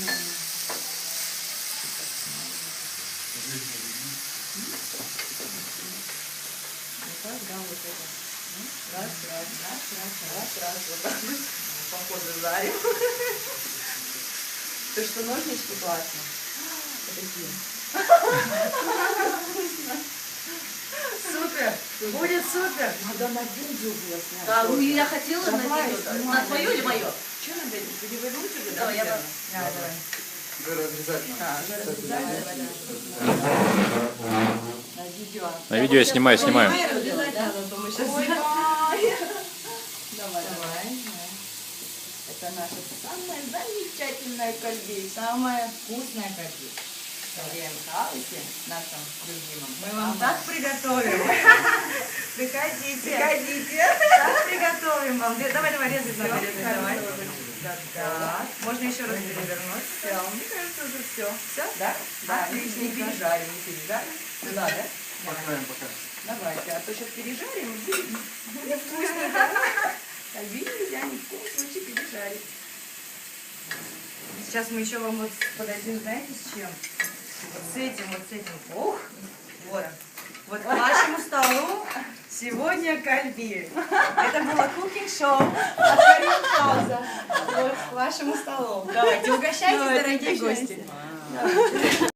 Вот так, да, вот это. Ну, Раз, раз, раз, раз, раз, раз, вот так. Походу жарим. То, что ножнички классно. Вот такие. Супер! Будет супер! Надо на видео было снять. Да, ну я хотела на видео. снимай. На твое или мое? Что надо? Перевернуть уже? Давай, я вас- Давай, давай. Вы обязательно. Да, разрезали. На видео. На видео я снимаю, снимаю. Обязательно, то мы сейчас... Ой, Давай, давай. Это наша самая замечательная кальбей, самая вкусная. В Риенхаусе, нашем любимом. Мы вам так приготовим. Приходите. Приходите. Так приготовим вам. Давай, давай, резай, давай, резай, давай. Да, да. Можно еще раз перевернуть. Все, мне кажется, уже все. Все? Да? Да, не не пережарим, не пережарим. Сюда, да? Покроем пока. Давайте, а то сейчас пережарим, будет невкусненько. Кальвин нельзя ни в коем случае пережарить. Сейчас мы еще вам вот подадим, знаете, с чем? Вот с этим, вот с этим. Ух, вот. Вот к вашему столу сегодня кальби. Это было кукинг-шоу от Каринхауза. Вот к вашему столу. Давайте, угощайтесь, дорогие гости.